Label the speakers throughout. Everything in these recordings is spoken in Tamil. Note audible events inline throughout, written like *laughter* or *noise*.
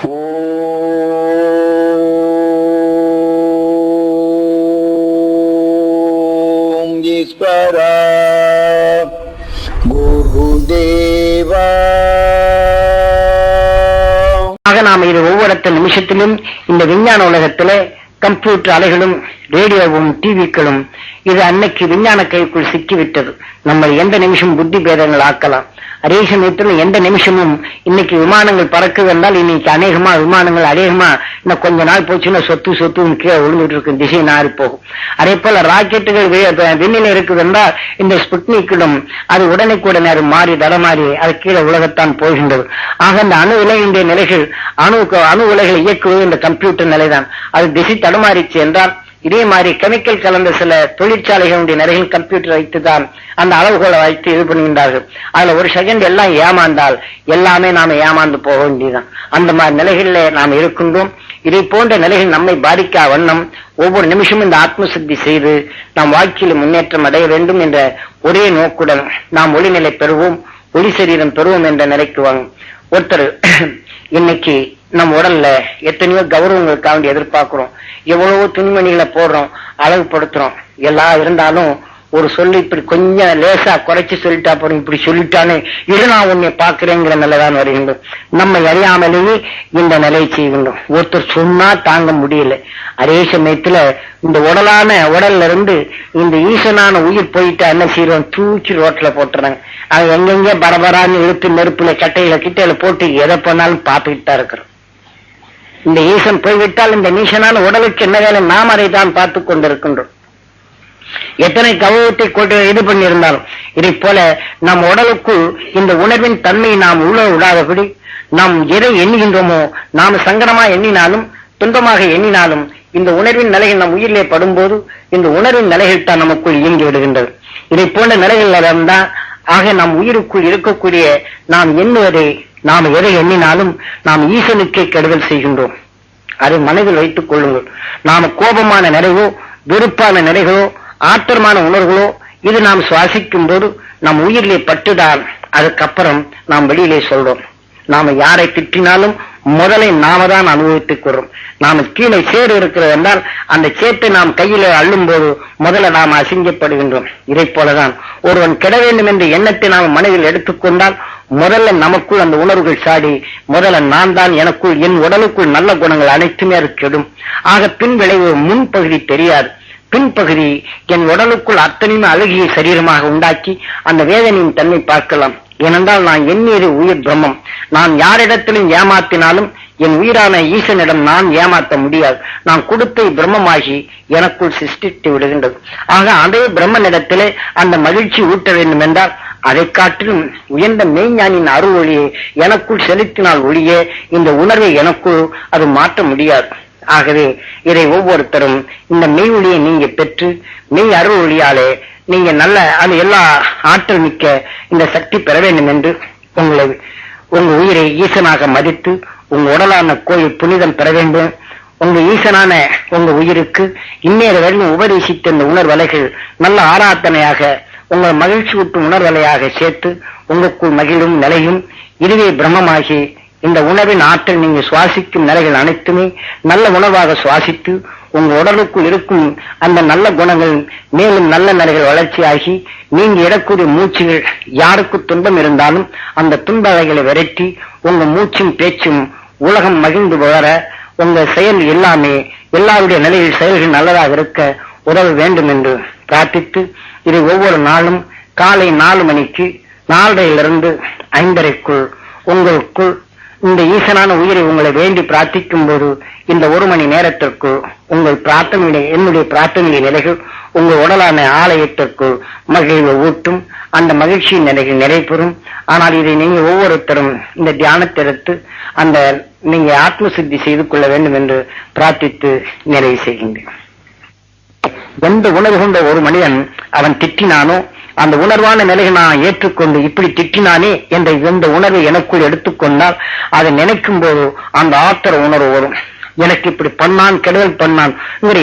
Speaker 1: ஆக நாம இது ஒவ்வொரு நிமிஷத்திலும் இந்த விஞ்ஞான உலகத்திலே கம்ப்யூட்டர் அலைகளும் ரேடியோவும் டிவிக்களும் இது அன்னைக்கு விஞ்ஞான கைக்குள் சிக்கிவிட்டது. நம்ம எந்த நிமிஷம் புத்தி பேதங்கள் ஆக்கலாம். அதே சமயத்தில் எந்த நிமிஷமும். இன்னைக்கு விமானங்கள் பறக்குது என்றால் இன்னைக்கு அநேகமா விமானங்கள் அநேகமா இன்னும் கொஞ்ச நாள் போச்சுன்னா சொத்து சொத்து கீழே விழுந்துட்டு இருக்கும் திசை நாறி போகும். அதே போல ராக்கெட்டுகள் விண்ணில் இருக்குது என்றால் இந்த ஸ்புட்னிக்கிடும் அது உடனுக்குடனே அது மாறி தடமாறி அது கீழே உலகத்தான் போகின்றது. ஆக இந்த அணு உலகின்ற நிலைகள் அணு அணு உலைகளை இயக்குவது இந்த கம்ப்யூட்டர் நிலைதான். அது திசை தடுமாறிச்சு என்றால் இதே மாதிரி கெமிக்கல் கலந்த சில தொழிற்சாலைகளுடைய நிறைய கம்ப்யூட்டர் வைத்துதான் அந்த அளவுகளை வைத்து இது பண்ணுகின்றார்கள் அதுல ஒரு செகண்ட் எல்லாம் ஏமாந்தால் எல்லாமே நாம ஏமாந்து போக வேண்டியதுதான். அந்த மாதிரி நிலைகளிலே நாம் இருக்கின்றோம். இதை போன்ற நிலைகள் நம்மை பாதிக்கா வண்ணம் ஒவ்வொரு நிமிஷமும் இந்த ஆத்மசித்தி செய்து நாம் வாழ்க்கையில் முன்னேற்றம் அடைய வேண்டும் என்ற ஒரே நோக்குடன் நாம் ஒளிநிலை பெறுவோம் ஒளி சரீரம் பெறுவோம் என்ற நிலைக்கு வாங்க. ஒருத்தர் *clears throat* இன்னைக்கு நம்ம உடல்ல எத்தனையோ கௌரவங்களுக்காக வேண்டி எதிர்பார்க்கிறோம். எவ்வளவோ துணிமணிகளை போடுறோம் அழகுபடுத்துறோம். எல்லாம் இருந்தாலும் ஒரு சொல்லு இப்படி கொஞ்சம் லேசா குறைச்சு சொல்லிட்டா போறோம் இப்படி சொல்லிட்டானே இது நான் உன்னை பாக்குறேங்கிற நிலைதான் வருகின்றோம் நம்ம அறியாமலேயே இந்த நிலையை செய்கின்றோம். ஒருத்தர் சொன்னா தாங்க முடியல. அதே சமயத்துல இந்த உடலான உடல்ல இருந்து இந்த ஈசனான உயிர் போயிட்டா என்ன செய்யறோம்? தூக்கி ரோட்ல போட்டுறாங்க. அது எங்கெங்க பரபரான்னு இழுத்து நெருப்புல கட்டையில கிட்டையில போட்டு எதை பண்ணாலும் பார்த்துக்கிட்டு தான் இருக்கிறோம். இந்த ஈசன் போய்விட்டால் இந்த நீசனான உடலுக்கு என்ன வேலை? நாம் அதை தான் பார்த்து கொண்டிருக்கின்றோம். எத்தனை கௌரவத்தை கொண்டு இது பண்ணியிருந்தாலும் இதை போல நம் உடலுக்குள் இந்த உணர்வின் தன்மையை நாம் உள்ள விடாதபடி நாம் எதை எண்ணுகின்றோமோ நாம் சங்கடமா எண்ணினாலும் துன்பமாக எண்ணினாலும் இந்த உணர்வின் நிலைகள் நம் உயிரிலே படும்போது இந்த உணர்வின் நிலைகள் தான் நமக்குள் இயங்கி விடுகின்றது. இதை போன்ற நிலைகள் தான் ஆக நம் உயிருக்குள் இருக்கக்கூடிய நாம் எண்ணுவதை நாம் எதை எண்ணினாலும் நாம் ஈசனுக்கே கெடுதல் செய்கின்றோம். அதை மனதில் வைத்துக் கொள்ளுங்கள். நாம் கோபமான நிறைவோ வெறுப்பான நிறைகளோ ஆத்திரமான உணர்வுகளோ இது நாம் சுவாசிக்கும் போது நம் உயிரிலே பட்டுதான். அதுக்கப்புறம் நாம் வெளியிலே சொல்றோம். நாம யாரை திட்டினாலும் முதலை நாம தான் அனுபவித்துக் கொள்றோம் நாம கீழே சேறு இருக்கிறது என்றால் அந்த சேட்டை நாம் கையில அள்ளும் போது முதல்ல நாம் அசிங்கப்படுகின்றோம். இதை போலதான் ஒருவன் கெட வேண்டும் என்ற எண்ணத்தை நாம் மனதில் எடுத்துக்கொண்டால் முதல்ல நமக்குள் அந்த உணர்வுகள் சாடி முதல்ல நான் தான் எனக்குள் என் உடலுக்குள் நல்ல குணங்கள் அனைத்துமே அது கெடும். ஆக பின் விளைவு முன்பகுதி தெரியாது. பின்பகுதி என் உடலுக்குள் அத்தனையுமே அழகிய சரீரமாக உண்டாக்கி அந்த வேதனையின் தன்மை பார்க்கலாம். ஏனென்றால் நான் எண்ணியது உயிர் பிரம்மம். நான் யாரிடத்திலும் ஏமாத்தினாலும் என் உயிரான ஈசனிடம் நான் ஏமாற்ற முடியாது. நான் கொடுத்த பிரம்மமாகி எனக்குள் சிருஷ்டித்து விடுகின்றது. ஆக அதே பிரம்மனிடத்திலே அந்த மகிழ்ச்சி ஊட்ட வேண்டும் என்றால் அதை காட்டிலும் உயர்ந்த மெய்ஞானின் அருள் ஒளியை எனக்குள் செலுத்தினால் ஒளியே இந்த உணர்வை எனக்குள் அது மாற்ற முடியாது. ஆகவே இதை ஒவ்வொருத்தரும் இந்த மெய் ஒளியை நீங்க பெற்று மெய் அருள் ஒளியாலே நீங்க நல்ல அது எல்லா ஆற்றல் மிக்க இந்த சக்தி பெற வேண்டும் என்று உங்களை உங்க உயிரை ஈசனாக மதித்து உங்க உடலான கோயில் புனிதம் பெற வேண்டும். உங்க ஈசனான உங்க உயிருக்கு இன்னேறு வரையும் உபதேசித்த இந்த உணர்வலைகள் நல்ல ஆராதனையாக உங்கள் மகிழ்ச்சி ஊட்டும் உணர்வலையாக சேர்த்து உங்களுக்குள் மகிழும் நிலையும் இதுவே பிரம்மமாகி இந்த உணவின் ஆற்றல் நீங்க சுவாசிக்கும் நிலைகள் அனைத்துமே நல்ல உணவாக சுவாசித்து உங்க உடலுக்குள் இருக்கும் அந்த நல்ல குணங்கள் மேலும் நல்ல நிலைகள் வளர்ச்சியாகி நீங்க இடக்கூடிய மூச்சுகள் யாருக்கு துன்பம் இருந்தாலும் அந்த துன்ப அலைகளை விரட்டி உங்க மூச்சும் பேச்சும் உலகம் மகிழ்ந்து வளர உங்க செயல் எல்லாமே எல்லாருடைய நிலையில் செயல்கள் நல்லதாக இருக்க உதவ வேண்டும் என்று பிரார்த்தித்து இது ஒவ்வொரு நாளும் காலை நாலு மணிக்கு நாலரையிலிருந்து ஐந்தரைக்குள் உங்களுக்குள் இந்த ஈசனான உயிரை உங்களை வேண்டி பிரார்த்திக்கும் போது இந்த ஒரு மணி நேரத்திற்கு உங்கள் பிரார்த்தனை என்னுடைய பிரார்த்தனை நிலைகள் உங்கள் உடலான ஆலயத்திற்கு மகிழ்வை ஊட்டும். அந்த மகிழ்ச்சியின் நிலைகள் நிறைபெறும் ஆனால் இதை நீங்கள் ஒவ்வொருத்தரும் இந்த தியானத்திற்கு அந்த நீங்கள் ஆத்ம சித்தி செய்து கொள்ள வேண்டும் என்று பிரார்த்தித்து நிறைவு செய்கின்றேன். எந்த உணர்வு கொண்ட ஒரு மனிதன் அவன் திட்டினானோ அந்த உணர்வான நிலையை நான் ஏற்றுக்கொண்டு இப்படி திட்டினானே என்ற இந்த உணர்வை எனக்குள் எடுத்துக்கொண்டால் அதை நினைக்கும் போது அந்த ஆத்திர உணர்வு வரும். எனக்கு இப்படி பண்ணான் கெடுதல் பண்ணான்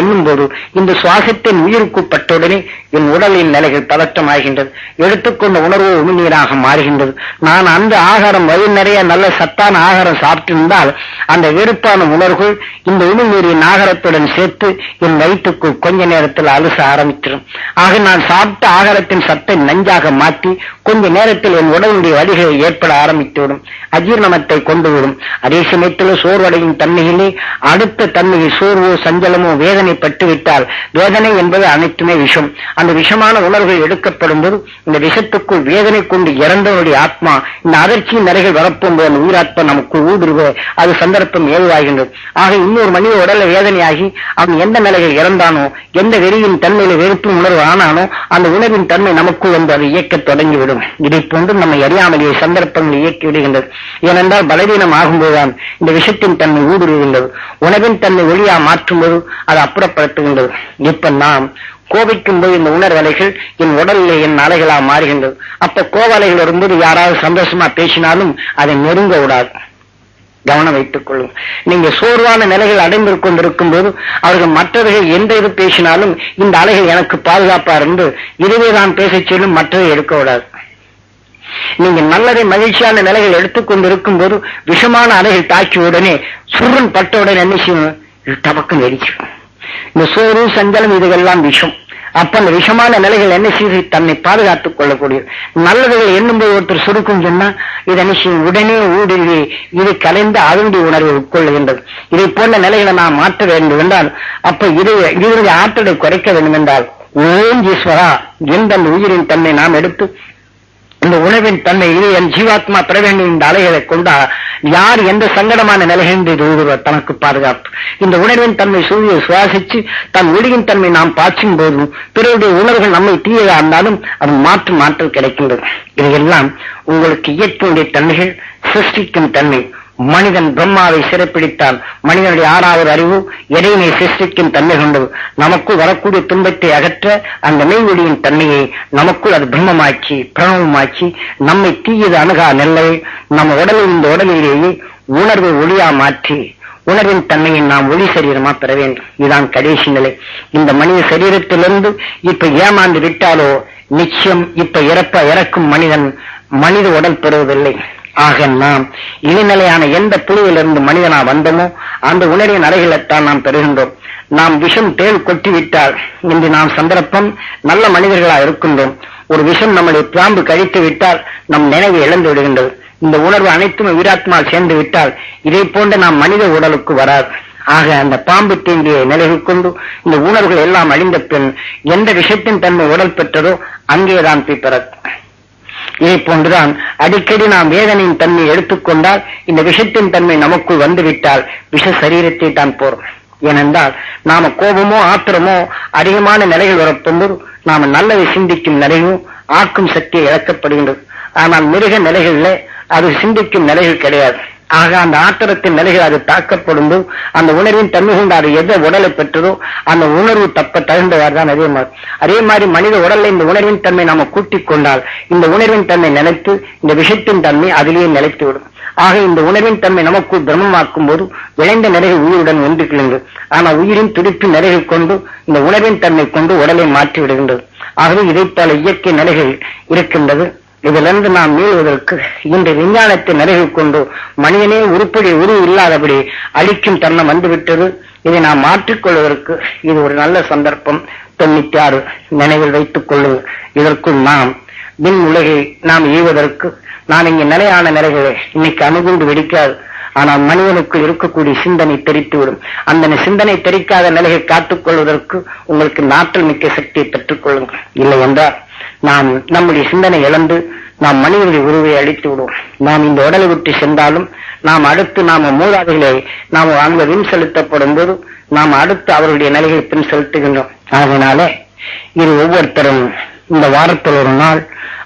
Speaker 1: எண்ணும் போது இந்த சுவாசத்தின் உயிருக்குப்பட்டவுடனே என் உடலின் நிலைகள் பதற்றமாகின்றது. எடுத்துக்கொண்ட உணர்வு உமிழ்நீராக மாறுகின்றது. நான் அந்த ஆகாரம் வயிறு நிறைய நல்ல சத்தான ஆகாரம் சாப்பிட்டிருந்தால் அந்த வெறுப்பான உணர்வுகள் இந்த உமிழ்நீரின் ஆகாரத்துடன் சேர்த்து என் வயிற்றுக்குள் கொஞ்ச நேரத்தில் அலுச ஆரம்பித்திடும் ஆக நான் சாப்பிட்ட ஆகாரத்தின் சத்தை நஞ்சாக மாற்றி கொஞ்ச நேரத்தில் என் உடலுடைய வழிகள் ஏற்பட ஆரம்பித்துவிடும். அஜீர்ணமத்தை கொண்டுவிடும். அதே சமயத்தில் சோர்வடையும் தன்மையிலே அடுத்த தன்மையை சோர்வோ சஞ்சலமோ வேதனை பட்டுவிட்டால் வேதனை என்பது அனைத்துமே விஷம். அந்த விஷமான உணர்வுகள் எடுக்கப்படும் போது இந்த விஷத்துக்குள் வேதனை கொண்டு இறந்தவனுடைய ஆத்மா இந்த அதிர்ச்சியின் நிறைகள் வரப்போகும்போது அந்த உயிராத்மா நமக்கு ஊடுருவ. அது சந்தர்ப்பம் ஏதுவாகின்றது. ஆக இன்னொரு மனித உடல வேதனையாகி அவன் எந்த நிலையில் இறந்தானோ எந்த வெறியின் தன்மையில வெறுப்பு உணர்வு ஆனானோ அந்த உணர்வின் தன்மை நமக்குள் வந்து அதை இயக்கத் தொடங்கிவிடும். இதை போன்று நம்மை அறியாமலேயே சந்தர்ப்பங்கள் இயக்கி விடுகின்றது. ஏனென்றால் பலவீனம் ஆகும்போதுதான் இந்த விஷத்தின் தன்மை ஊடுருவுகின்றது. உணவின் தன்மை ஒளியா மாற்றும்போது அது அப்புறப்படுத்துகின்றது. இப்ப நாம் கோபிக்கும் போது இந்த உணர்வலைகள் என் உடலில் என் அலைகளா மாறுகின்றது. அப்ப கோவலைகள் வரும்போது யாராவது சந்தோஷமா பேசினாலும் அதை நெருங்க விடாது. கவனம் வைத்துக் கொள்ளும். நீங்க சோர்வான நிலைகள் அடைந்து கொண்டிருக்கும் போது அவர்கள் மற்றவர்கள் எந்த இது பேசினாலும் இந்த அலைகள் எனக்கு பாதுகாப்பா இருந்து இதுவே தான் பேசச் சொல்லும் மற்றதை எடுக்க விடாது. நீங்க நல்லதை மகிழ்ச்சியான நிலைகள் எடுத்துக்கொண்டு இருக்கும் போது விஷமான அலைகள் தாக்கி உடனே சுருன் பட்ட உடனே என்ன செய்யணும் டபக்கம் டபக்குன்னு இந்த சோறு சஞ்சலம் இதுகெல்லாம் விஷம். அப்ப அந்த விஷமான நிலைகள் என்ன செய்து? தன்னை பாதுகாத்துக் கொள்ளக்கூடியது. நல்லதுகள் எண்ணும்போது ஒருத்தர் சுருக்கும் சொன்னா இது என்ன செய்யும்? உடனே ஊடுருவி இது கலைந்து அதனுடைய உணர்வை உட்கொள்ளுகின்றது இதை போன்ற நிலைகளை நாம் மாற்ற வேண்டும் என்றால் அப்ப இது இதனுடைய ஆற்றலை குறைக்க வேண்டும் என்றால் ஓம் ஈஸ்வரா எந்த அந்த உயிரின் தன்னை நாம் எடுத்து இந்த உணவின் தன்மை இது என் ஜீவாத்மா பெற வேண்டும் இந்த அலைகளை கொண்டா யார் எந்த சங்கடமான நிலைகளில் இது தனக்கு பாதுகாப்பு? இந்த உணர்வின் தன்மை சூரிய சுவாசிச்சு தன் ஒளியின் தன்மை நாம் பாய்ச்சும் போதும் பிறருடைய உணர்வுகள் நம்மை தீயதா இருந்தாலும் அது மாற்று மாற்றல் கிடைக்கின்றது. இதையெல்லாம் உங்களுக்கு இயற்கையுடைய தன்மைகள் சிருஷ்டிக்கும் தன்மை. மனிதன் பிரம்மாவை சிறப்பிடித்தான். மனிதனுடைய ஆறாவது அறிவு எதையினை சிருஷ்டிக்கும் தன்மை கொண்டது நமக்குள் வரக்கூடிய துன்பத்தை அகற்ற அந்த மெய்வெளியின் தன்மையை நமக்குள் அது பிரம்மமாக்கி பிரணவமாக்கி நம்மை தீயது அணுகா நெல்லை நம்ம உடலில் இந்த உடலிலேயே உணர்வை ஒளியா மாற்றி உணர்வின் தன்மையை நாம் ஒளி சரீரமா பெற வேண்டும். இதுதான் கடைசி நிலை. இந்த மனித சரீரத்திலிருந்து இப்ப ஏமாந்து விட்டாலோ நிச்சயம் இப்ப இறப்ப இறக்கும் மனிதன் மனித உடல் பெறுவதில்லை. ஆக நாம் இனிநிலையான எந்த புழுவிலிருந்து மனிதனா வந்தோமோ அந்த உணரின் அறைகளைத்தான் நாம் பெறுகின்றோம். நாம் விஷம் தேள் கொட்டிவிட்டால் இன்று நாம் சந்தர்ப்பம் நல்ல மனிதர்களா இருக்கின்றோம். ஒரு விஷம் நம்முடைய பாம்பு கழித்து விட்டால் நம் நினைவு இழந்து விடுகின்றது. இந்த உணர்வு அனைத்தும் உயிராத்மால் சேர்ந்து விட்டால் இதை போன்ற நாம் மனித உடலுக்கு வராது. ஆக அந்த பாம்பு தீங்கிய நிலைகள் கொண்டு இந்த உணர்வுகள் எல்லாம் அழிந்த பின் எந்த விஷயத்தின் தன்மை உடல் பெற்றதோ அங்கேதான் போய் பிறக்கும். இதை போன்றுதான் அடிக்கடி நாம் வேதனையின் தன்மை எடுத்துக்கொண்டால் இந்த விஷத்தின் தன்மை நமக்குள் வந்துவிட்டால் விஷ சரீரத்தை தான் போறோம் ஏனென்றால் நாம கோபமோ ஆத்திரமோ அதிகமான நிலைகள் வரப்போது நாம நல்லதை சிந்திக்கும் நிலையும் ஆக்கும் சக்தியை இழக்கப்படுகின்றது. ஆனால் மிருக நிலைகள்ல அது சிந்திக்கும் நிலைகள் கிடையாது. ஆக அந்த ஆத்திரத்தின் நிலைகள் அது தாக்கப்படும் போது அந்த உணர்வின் தன்மை கொண்டு அது எதை உடலை பெற்றதோ அந்த உணர்வு தப்ப தகுந்தவாறு தான் அதே மாதிரி அதே மாதிரி மனித உடல்ல இந்த உணர்வின் தன்மை நாம கூட்டிக் கொண்டால் இந்த உணர்வின் தன்மை நினைத்து இந்த விஷத்தின் தன்மை அதிலேயே நிலைத்து விடும். ஆக இந்த உணர்வின் தன்மை நமக்குள் பிரம்மமாக்கும் போது விளைந்த நிலைகள் உயிருடன் ஒன்று கிழங்கு ஆனால் உயிரின் துடிப்பு நிலைகள் கொண்டு இந்த உணர்வின் தன்மை கொண்டு உடலை மாற்றி விடுகின்றது. ஆகவே இதை பல இயற்கை நிலைகள் இருக்கின்றது. இதிலிருந்து நாம் மீள்வதற்கு இந்த விஞ்ஞானத்தை நிறைவு கொண்டு மனிதனே உருப்படி உரு இல்லாதபடி அழிக்கும் தன்னம் வந்துவிட்டது. இதை நாம் மாற்றிக்கொள்வதற்கு இது ஒரு நல்ல சந்தர்ப்பம். தொண்ணூத்தி ஆறு நினைவில் வைத்துக் கொள்ளுங்கள். இதற்குள் நாம் மின் உலகை நாம் ஈவதற்கு நாம் இங்கு நிலையான நிலைகளை இன்னைக்கு அணுகுண்டு வெடிக்காது. ஆனால் மனிதனுக்கு இருக்கக்கூடிய சிந்தனை தெரித்துவிடும். அந்த சிந்தனை தெரிக்காத நிலையை காத்துக் கொள்வதற்கு உங்களுக்கு நாற்றல் மிக்க சக்தியை பெற்றுக் கொள்ளுங்கள் இல்லை என்றால் நாம் நம்முடைய சிந்தனை இழந்து நாம் மனிதனுடைய உருவை அழித்து விடுவோம். நாம் இந்த உடலை விட்டு சென்றாலும் நாம் அடுத்து நாம மூதாதைகளை நாம் அங்க வின் செலுத்தப்படும் போது நாம் அடுத்து அவருடைய நிலையை பின் செலுத்துகின்றோம். அதனால இது ஒவ்வொருத்தரும் இந்த வாரத்தில் ஒரு நாள்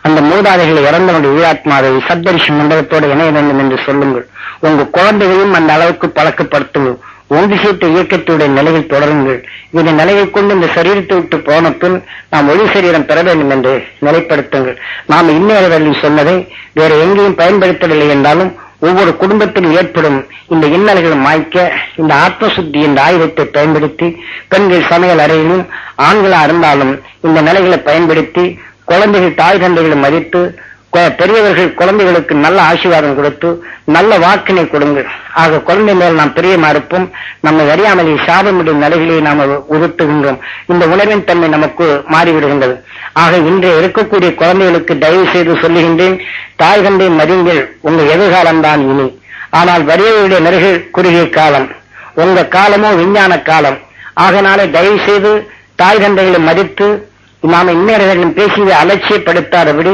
Speaker 1: அந்த மூதாதைகளை இறந்தவனுடைய உயிராத்மாவை சப்தரிஷி மண்டலத்தோடு இணைய வேண்டும் என்று சொல்லுங்கள். உங்க குழந்தைகளையும் அந்த அளவுக்கு பழக்கப்படுத்துவோம் ஒன்று இயக்கத்துடைய நிலையில் தொடருங்கள். இந்த நிலையை கொண்டு இந்த சரீரத்தை விட்டு போன பின் நாம் ஒளி சரீரம் பெற வேண்டும் என்று நிலைப்படுத்துங்கள். நாம் இன்னொருவரில் சொன்னதை வேற எங்கேயும் பயன்படுத்தவில்லை என்றாலும் ஒவ்வொரு குடும்பத்திலும் ஏற்படும் இந்த இன்னல்களை மாய்க்க இந்த ஆத்மசுத்தி என்ற ஆயுதத்தை பயன்படுத்தி பெண்கள் சமையல் அறையிலும் ஆண்களா இருந்தாலும் இந்த நிலைகளை பயன்படுத்தி குழந்தைகள் தாய் தந்தைகளை மதித்து பெரியவர்கள் குழந்தைகளுக்கு நல்ல ஆசீர்வாதம் கொடுத்து நல்ல வாக்கினை கொடுங்கள் ஆக குழந்தை மேல் நாம் பிரியமா இருப்போம். நம்மை அறியாமலே சாபமிடும் நிலைகளை நாம் உறுத்துகின்றோம் இந்த உணர்வின் தன்மை நமக்கு மாறிவிடுகின்றது. ஆக இன்றைய இருக்கக்கூடிய குழந்தைகளுக்கு தயவு செய்து சொல்லுகின்றேன் தாய் தந்தை மதிங்கள் உங்க எதிர்காலம்தான் இனி. ஆனால் வரியவருடைய நெருகில் குறுகிய காலம். உங்க காலமோ விஞ்ஞான காலம். ஆகனாலே தயவு செய்து தாய் தந்தைகளை மதித்து நாம இந்நேரங்களிலும் பேசியதை அலட்சியப்படுத்தாதபடி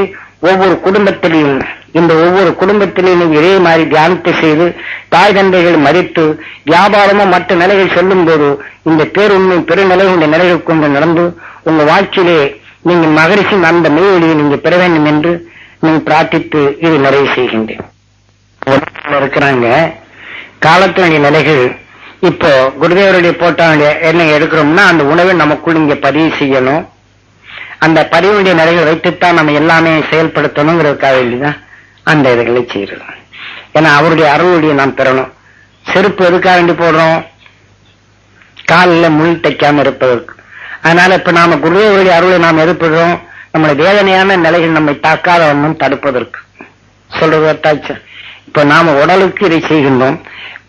Speaker 1: ஒவ்வொரு குடும்பத்திலையும் இந்த ஒவ்வொரு குடும்பத்திலையும் இதே மாதிரி தியானத்தை செய்து தாய் தந்தைகள் மதித்து வியாபாரமும் மற்ற நிலைகள் சொல்லும் போது இந்த பேருண்மை பெருநிலை உள்ள நிலைகள் கொண்டு நடந்து உங்க வாழ்க்கையிலே நீங்க மகரிஷின் அந்த மெய்வழியை நீங்க பெற வேண்டும் என்று நீ பிரார்த்தித்து இது நிறைவு செய்கின்றேன். இருக்கிறாங்க. காலத்தினுடைய நிலைகள் இப்போ குருதேவருடைய போட்டாவுடைய என்ன எடுக்கிறோம்னா அந்த உணவை நமக்குள் இங்க பதிவு செய்யணும். அந்த பதிவுடைய நிலைகள் வைத்துத்தான் நம்ம எல்லாமே செயல்படுத்தணுங்கிறதுக்காக வேண்டிதான் அந்த இதுகளை செய்யறோம். ஏன்னா அவருடைய அருளுடைய நாம் பெறணும். செருப்பு எதுக்காக வேண்டி போடுறோம்? காலில் முள் தைக்காம இருப்பதற்கு. அதனால இப்ப நாம குருதேவருடைய அருளை நாம் எதிர்ப்படுறோம் நம்மளை வேதனையான நிலைகள் நம்மை தாக்காத ஒன்றும் தடுப்பதற்கு. சொல்றது இப்ப நாம உடலுக்கு இதை செய்கின்றோம்.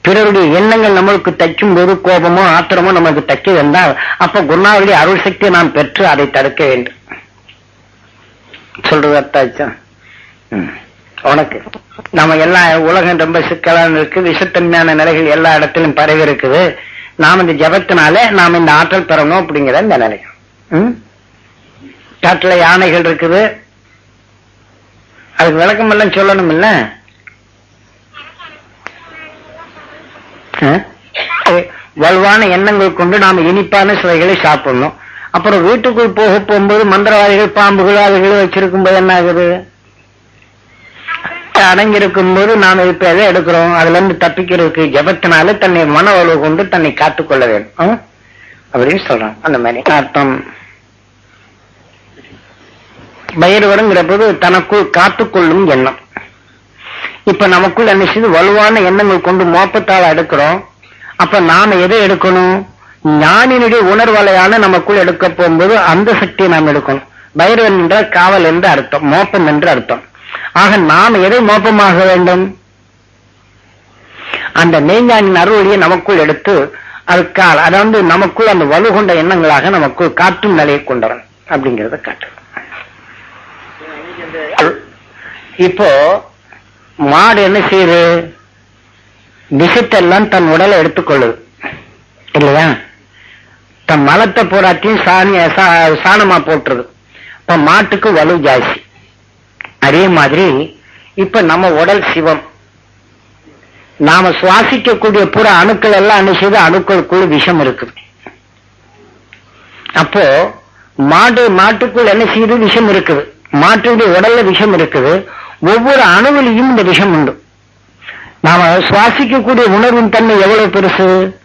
Speaker 1: பிறருடைய எண்ணங்கள் நம்மளுக்கு தைக்கும் போது கோபமோ ஆத்திரமோ நமக்கு தைக்க வேண்டாம் அப்ப குருநாவுடைய அருள் சக்தியை நாம் பெற்று அதை தடுக்க வேண்டும். சொல்றது அர்த்தாச்சா ம். உனக்கு. நம்ம எல்லா உலகம் ரொம்ப சிக்கலான இருக்கு விஷத்தன்மையான நிலைகள் எல்லா இடத்திலும் பரவி இருக்குது. நாம் இந்த ஜபத்தினால நாம் இந்த ஆற்றல் பெறணும் அப்படிங்கிற இந்த நிலை ம்? காட்டுல யானைகள் இருக்குது. அதுக்கு விளக்கம் எல்லாம் சொல்லணும் இல்ல வலுவான எண்ணங்கள் கொண்டு நாம் இனிப்பான சுவைகளை சாப்பிடணும். அப்புறம் வீட்டுக்குள் போக போகும்போது மந்திரவாதிகள் பாம்புகள் அதுகளை வச்சிருக்கும் போது என்ன ஆகுது அடங்கியிருக்கும் போது நாம இப்ப எதை எடுக்கிறோம்? அதுல இருந்து தப்பிக்கிறதுக்கு ஜபத்தினால தன்னை மன உழவு கொண்டு தன்னை காத்துக்கொள்ள வேண்டும். அப்படின்னு சொல்றான். அந்த மாதிரி. அர்த்தம். பயிர்வருங்கிற போது தனக்குள் காத்துக்கொள்ளும் எண்ணம். இப்ப நமக்குள் என்ன செய்து வலுவான எண்ணங்கள் கொண்டு மோப்பத்தால் எடுக்கிறோம். அப்ப நாம எதை எடுக்கணும்? ஞானினுடைய உணர்வலையான நமக்குள் எடுக்க போகும்போது அந்த சக்தியை நாம் எடுக்கணும். பைரவன் என்ற காவல் என்று அர்த்தம் மோப்பம் என்று அர்த்தம். ஆக நாம் எதை மோப்பமாக வேண்டும்? அந்த மெய்ஞானின் அருளியை நமக்குள் எடுத்து அதுக்கால் அதாவது நமக்குள் அந்த வலு கொண்ட எண்ணங்களாக நமக்குள் காட்டும் நிலையை கொண்டவன் அப்படிங்கறத காட்டு இப்போ மாடு என்ன செய்யுது? விஷத்தெல்லாம் தன் உடலை எடுத்துக்கொள்ளுது. இல்லையா? தன் மலத்தை போராட்டியும் சாணி சா- சாணமா போட்டுருது இப்ப மாட்டுக்கு வலு ஜாஸ்தி. அதே மாதிரி இப்ப நம்ம உடல் சிவம். நாம சுவாசிக்கக்கூடிய புற அணுக்கள் எல்லாம் என்ன செய்து அணுக்களுக்குள்ள விஷம் இருக்குது. அப்போ மாடு மாட்டுக்குள் என்ன செய்யுது? விஷம் இருக்குது. மாட்டுடைய உடல்ல விஷம் இருக்குது. ஒவ்வொரு அணுவிலையும் இந்த விஷம் உண்டு. நாம சுவாசிக்கக்கூடிய உணர்வின் தன்மை எவ்வளவு பெருசு?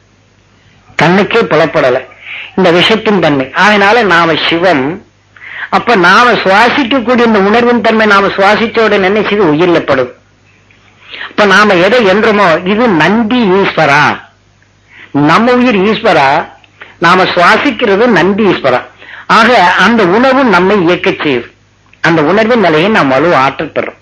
Speaker 1: கண்ணுக்கே புலப்படலை. இந்த விஷத்தின் தன்மை. அதனால நாம சிவம். அப்ப நாம சுவாசிக்கக்கூடிய இந்த உணர்வின் தன்மை நாம சுவாசிச்ச உடனே என்ன செய்து உயிரில அப்ப நாம எதை என்றோமோ இது நந்தி ஈஸ்வரா. நம்ம உயிர் ஈஸ்வரா. நாம சுவாசிக்கிறது நந்தி ஈஸ்வரா. ஆக அந்த உணர்வு நம்மை இயக்க செய்யுது அந்த உணர்வின் நிலையை நாம் வலு ஆற்றல் பெறும்.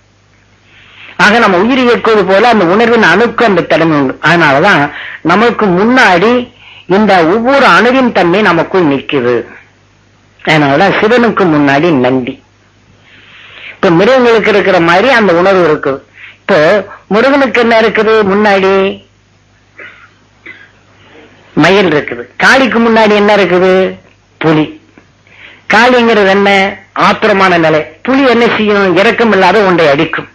Speaker 1: ஆக நம்ம உயிர் இயக்குவது போல அந்த உணர்வின் அணுக்கு அந்த திறமை உண்டு. அதனாலதான் நமக்கு முன்னாடி இந்த ஒவ்வொரு அணுவின் தன்மை நமக்குள் நிற்குது. அதனால சிவனுக்கு முன்னாடி நந்தி. இப்ப மிருகங்களுக்கு இருக்கிற மாதிரி அந்த உணர்வு இருக்கு. இப்போ முருகனுக்கு என்ன இருக்குது முன்னாடி? மயில் இருக்குது. காளிக்கு முன்னாடி என்ன இருக்குது? புலி. காளிங்கிறது என்ன? ஆத்திரமான நிலை. புலி என்ன செய்யும்? இறக்கம் இல்லாத ஒன்றை அடிக்கும்.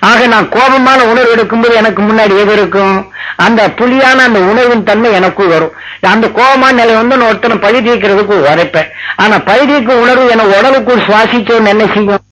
Speaker 1: ஆக நான் கோபமான உணர்வு எடுக்கும்போது எனக்கு முன்னாடி எது இருக்கும்? அந்த புலியான அந்த உணர்வின் தன்மை எனக்குள் வரும். அந்த கோபமான நிலை வந்து நான் ஒருத்தனை பழி தீர்க்கிறதுக்கு உரைப்பேன். ஆனா பழி தீர்க்கும் உணர்வு என உடலுக்குள் சுவாசிச்சோன்னு என்ன செய்யும்